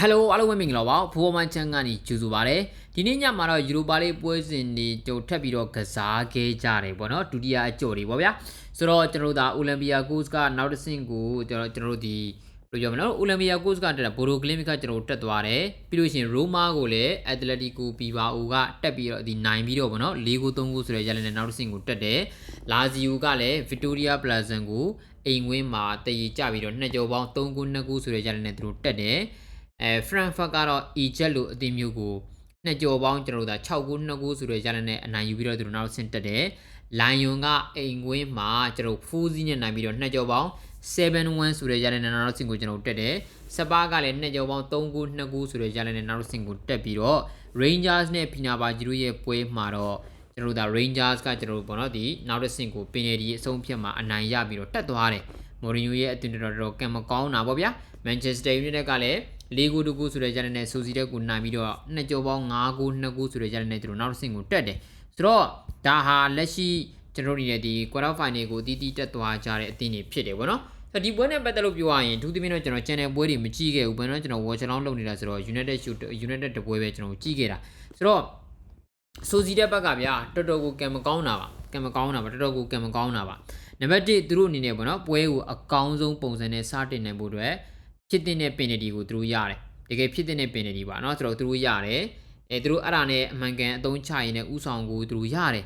ဟယ်လိုအားလုံးပဲမင်္ဂလာပါဖိုးမန်ချန်ကနေကြိုဆိုပါရစေဒီနေ့ညမှာတော့ယူရိုပါလေးပွဲစဉ်တွေကြုံထပ်ပြီးတော့ကစားခဲ့ကြတယ်ပေါ့နော်ဒုတိယအကြော်တွေပေါ့ဗျာဆိုတော့ကျွန်တော်တို့ဒါအိုလံပီယာကိုစ်ကနောက်တစ်ဆင့်ကိုကျွန်တော်ကျွန်တော်တို့ဒီဘယ်လိုပြောမလဲအိုလံပီယာကိုစ်ကတက်တာဘိုရိုကလင်းမစ်ကကျွန်တော်တို့တက်သွားတယ်ပြီးလို့ရှိရင်ရိုမာကိုလည်းအက်တလက်တီကိုပီဘာအိုကတက်ပြီးတော့ဒီနိုင်ပြီးတော့ပေါ့နော်၄ကို၃ကိုဆိုတဲ့ရလနဲ့နောက်တစ်ဆင့်ကိုတက်တယ်လာဇီယိုကလည်းဗစ်တိုးရီးယားပလာဇန်ကိုအိမ်ဝင်းမှာတည်ကြပြီးတော့နှစ်ကြော်ပေါင်း၃ခု2ခုဆိုတဲ့ရလနဲ့သူတို့တက်တယ် အဲဖရန်ဖတ်ကတော့ Egypt လို့အသင်းမျိုးကိုနှစ်ကြော်ပေါင်းကျွန်တော်တို့ဒါ6ခု2ခုဆိုတဲ့ရလနဲ့အနိုင်ယူပြီးတော့သူတို့နောက်ဆင့်တက်တယ်။လိုင်ယွန်ကအိမ်ကွင်းမှာကျွန်တော်4စီးနဲ့နိုင်ပြီးတော့နှစ်ကြော်ပေါင်း7-1ဆိုတဲ့ရလနဲ့နောက်ဆင့်ကိုကျွန်တော်တက်တယ်။စပါးကလည်းနှစ်ကြော်ပေါင်း3ခု2ခုဆိုတဲ့ရလနဲ့နောက်ဆင့်ကိုတက်ပြီးတော့ Rangers နဲ့ Pina ပါဂျီရိုရဲ့ပွဲမှာတော့ကျွန်တော်တို့ဒါ Rangers ကကျွန်တော်တို့ပေါ့နော်ဒီနောက်တစ်ဆင့်ကိုပင်နယ်ဒီအဆုံးဖြတ်မှာအနိုင်ရပြီးတော့တက်သွားတယ်။ မော်ရီညိုရဲ့အတင်းတော်တော်ကံမကောင်းတာပေါ့ဗျာ။ Manchester United ကလည်း၄ဂိုးတကူဆိုတဲ့ဂျန်နဲ့ဆိုစီတက်ကိုနိုင်ပြီးတော့နှစ်ကြောပေါင်း၅ဂိုး2ဂိုးဆိုတဲ့ဂျန်နဲ့သူတို့နောက်တစ်ဆင့်ကိုတက်တယ်ဆိုတော့ဒါဟာလက်ရှိကျွန်တော်တို့နေတဲ့ဒီ quarter final ကိုတီးတီးတက်သွားကြတဲ့အသင်းတွေဖြစ်တယ်ဗောနော်ဆိုဒီပွဲနဲ့ပတ်သက်လို့ပြောရရင်ဒုတိယတော့ကျွန်တော် channel ပွဲတွေမကြည့်ခဲ့ဘူးဘယ်တော့ကျွန်တော် watch along လုပ်နေတာဆိုတော့ United shoot United တပွဲပဲကျွန်တော်ကြည့်ခဲ့တာဆိုတော့ ဆိုစီတဲ့ဘက်ကဗျာတော်တော်ကိုကံမကောင်းတာပါကံမကောင်းတာပါတော်တော်ကိုကံမကောင်းတာပါနံပါတ်1သူတို့အနေနဲ့ပေါ့နော်ပွဲကိုအကောင်းဆုံးပုံစံနဲ့စတင်နိုင်ဖို့အတွက်ဖြစ်တဲ့ပင်နတီကိုသူတို့ရတယ်တကယ်ဖြစ်တဲ့ပင်နတီပါနော်ဆိုတော့သူတို့ရတယ်အဲသူတို့အဲ့ဒါနဲ့အမှန်ကန်အသုံးချရင်းနဲ့ဥဆောင်ကိုသူတို့ရတယ်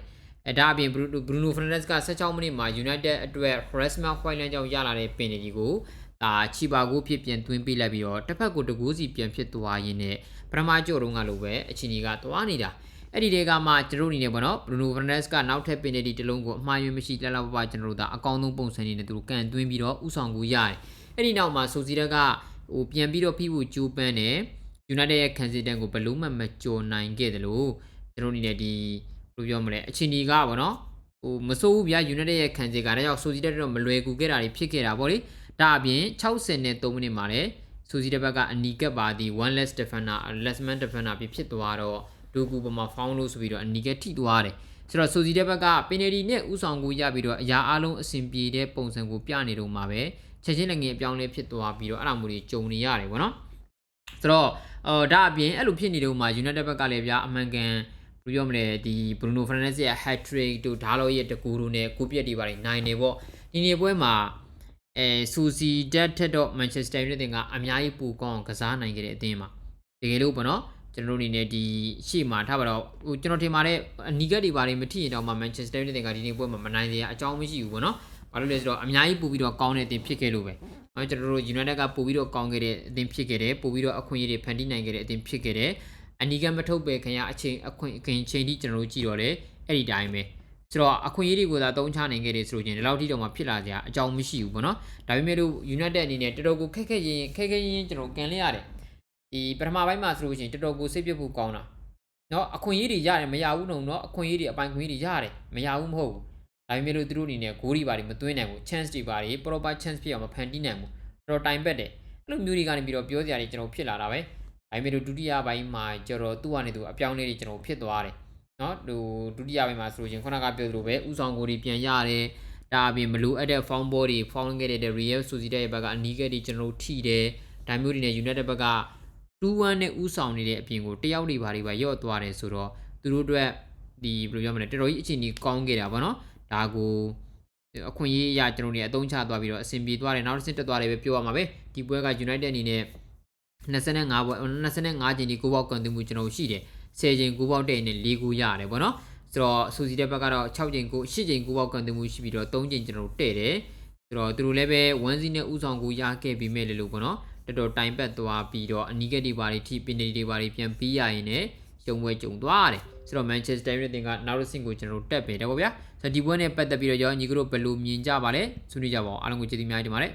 အဲဒါအပြင် Bruno Fernandes က16မိနစ်မှာ United အတွက် Rasmus Hojlund ကြောင့်ရလာတဲ့ပင်နတီကိုဒါချီပါကိုဖြစ်ပြန်သွင်းပေးလိုက်ပြီးတော့တစ်ဖက်ကိုတကူးစီပြန်ဖြစ်သွားရင်းနဲ့ပထမကြော့တုန်းကလိုပဲအချင်းကြီးကသွားနေတာ အဲ့ဒီတွေကမှကျွန်တော်အနေနဲ့ပေါ့နော် Bruno Fernandes ကနောက်ထပ် penalty တစ်လုံးကိုအမှားယွင်းမရှိလှလှပပကျွန်တော်တို့ဒါအကောင်းဆုံးပုံစံနဲ့သူတို့ကန်သွင်းပြီးတော့ဥဆောင်ကိုရတယ်အဲ့ဒီနောက်မှာဆိုစီရက်ကဟိုပြန်ပြီးတော့ဖိဖို့ကြိုးပမ်းတယ် United ရဲ့ခံစစ်တန်းကိုဘလို့မှမကြော်နိုင်ခဲ့တယ်လို့ကျွန်တော်အနေနဲ့ဒီဘယ်လိုပြောမလဲအချင်းဒီကပေါ့နော်ဟိုမစိုးဘူးဗျာ United ရဲ့ခံစစ်ကဒါကြောင့်ဆိုစီတက်တော့မလွယ်ကူခဲ့တာတွေဖြစ်ခဲ့တာပေါ့လေဒါအပြင်60နဲ့3မိနစ်မှာလည်းဆိုစီတက်ဘက်ကအနီကပ်ပါဒီ one less defender less man defender ပြဖြစ်သွားတော့ ဒိုကူပေါ်မှာ foul လို့ဆိုပြီးတော့အနီကပ်ထိသွားတယ်ဆိုတော့ဆိုစီတက်ဘက်ကပင်နယ်ဒီနဲ့ဥဆောင်ကိုရပြီးတော့အရာအလုံးအဆင်ပြေတဲ့ပုံစံကိုပြနေတော့မှာပဲချက်ချင်းလည်းငင်အပြောင်းလဲဖြစ်သွားပြီးတော့အဲ့ဒါမျိုးတွေကြုံနေရတယ်ဗောနော်ဆိုတော့အော်ဒါအပြင်အဲ့လိုဖြစ်နေတော့မှ United ဘက်ကလည်းဗျာအမှန်ကန်ဘယ်လိုပြောမလဲဒီ Bruno Fernandes ရဲ့ hat trick တို့ဒါလောရဲ့တကူတို့နဲ့ကိုပြက်တွေပါနိုင်နေပေါ့ဒီနေ့ပွဲမှာအဲစူစီတက်ထက်တော့ Manchester United ကအများကြီးပူကောင်းကစားနိုင်ခဲ့တဲ့အသင်းမှာတကယ်လို့ပေါ့နော် ကျွန်တော်တို့အနေနဲ့ဒီရှေ့မှာထားပါတော့ဟိုကျွန်တော်ထင်ပါတယ်အနီကက်တွေပါတွေမထိရင်တော့မှ Manchester United ကဒီနေ့ပွဲမှာမနိုင်သေးရအကြောင်းမရှိဘူးပေါ့နော်ဘာလို့လဲဆိုတော့အများကြီးပို့ပြီးတော့ကောင်းတဲ့အသင်းဖြစ်ခဲ့လို့ပဲ။အဲကျွန်တော်တို့ United ကပို့ပြီးတော့ကောင်းခဲ့တဲ့အသင်းဖြစ်ခဲ့တယ်ပို့ပြီးတော့အခွင့်အရေးတွေဖန်တီးနိုင်ခဲ့တဲ့အသင်းဖြစ်ခဲ့တယ်။အနီကမထုတ်ပဲခင်ဗျာအချိန်အခွင့်အခင်ချိန်ထိကျွန်တော်တို့ကြည့်တော့လေအဲ့ဒီတိုင်းပဲ။ဆိုတော့အခွင့်အရေးတွေကိုသာတုံးချနိုင်ခဲ့တယ်ဆိုရင်ဒီလောက်ထိတော့မှဖြစ်လာကြအကြောင်းမရှိဘူးပေါ့နော်။ဒါပေမဲ့လို့ United အနေနဲ့တော်တော်ကိုခက်ခက်ရင်ခက်ခက်ရင်ကျွန်တော်ကန်လိုက်ရတယ်။ ဒီပထမပိုင်းမှာဆိုလို့ရှိရင်တော်တော်ကိုစိတ်ပြတ်ဖို့ကောင်းတာ။နော်အခွင့်အရေးတွေရတယ်မရဘူးနော်နော်အခွင့်အရေးတွေအပိုင်ခွင့်အရေးတွေရတယ်မရဘူးမဟုတ်ဘူး။ဒါပေမဲ့လို့သူတို့အနေနဲ့ဂိုးတွေပါတွေမသွင်းနိုင်ဘူး chance တွေပါတွေ proper chance ဖြစ်အောင်မဖန်တီးနိုင်ဘူးတော်တော်တိုင်ပက်တယ်အဲ့လိုမျိုးတွေကနေပြီးတော့ပြောစရာတွေကျွန်တော်ဖြစ်လာတာပဲဒါပေမဲ့လို့ဒုတိယပိုင်းမှာကျတော့သူ့ကနေသူအပြောင်းလေးတွေကျွန်တော်ဖြစ်သွားတယ်နော်ဟိုဒုတိယပိုင်းမှာဆိုလို့ချင်းခုနကပြောသလိုပဲဥဆောင်ကိုတွေပြန်ရတယ်ဒါအပြင်မလိုအပ်တဲ့ found ball တွေ found ခဲ့တဲ့ real society ရဲ့ဘက်ကအနီးကက်တွေကျွန်တော်ထိတယ်ဒါမျိုးတွေနဲ့ united ဘက်က 2-1နဲ့ဥဆောင်နေတဲ့အပြင်ကိုတယောက်တွေဘာတွေပါရော့သွားတယ်ဆိုတော့သူတို့အတွက်ဒီဘယ်လိုပြောမလဲတော်တော်ကြီးအခြေအနေကောင်းခဲ့တာဗောနော်ဒါကိုအခွင့်အရေးအရကျွန်တော်တို့အသုံးချသွားပြီးတော့အဆင်ပြေသွားတယ်နောက်တစ်ဆင့်တက်သွားတယ်ပဲပြောရမှာပဲဒီပွဲက United အနေနဲ့25ပွဲ25ချိန်ဒီကိုပေါက်ကန်သွင်းမှုကျွန်တော်ရှိတယ်10ချိန်ကိုပေါက်တဲ့နဲ့4ခုရတယ်ဗောနော်ဆိုတော့စူစီတဲ့ဘက်ကတော့6ချိန်ကို8ချိန်ကိုပေါက်ကန်သွင်းမှုရှိပြီးတော့3ချိန်ကျွန်တော်တို့တဲ့တယ်ဆိုတော့သူတို့လည်းပဲ1စီနဲ့ဥဆောင်ကိုရခဲ့ပြီးမဲ့လေလို့ဗောနော် တော်တော်တိုင်ပတ်သွားပြီးတော့အနီးကက်တွေပါတွေထိပင်တွေပါတွေပြန်ပြီးရရင်လည်းရုံပွဲကြုံသွားတယ်ဆိုတော့ Manchester United ကနောက်တစ်ဆင့်ကိုကျွန်တော်တို့တက်ပြီတယ်ပေါ့ဗျာဆိုတော့ဒီပွဲနဲ့ပတ်သက်ပြီးတော့ရောညီကတို့ဘယ်လိုမြင်ကြပါလဲဆွေးနွေးကြပါအောင်အားလုံးကိုကျေးဇူးများတင်ပါတယ်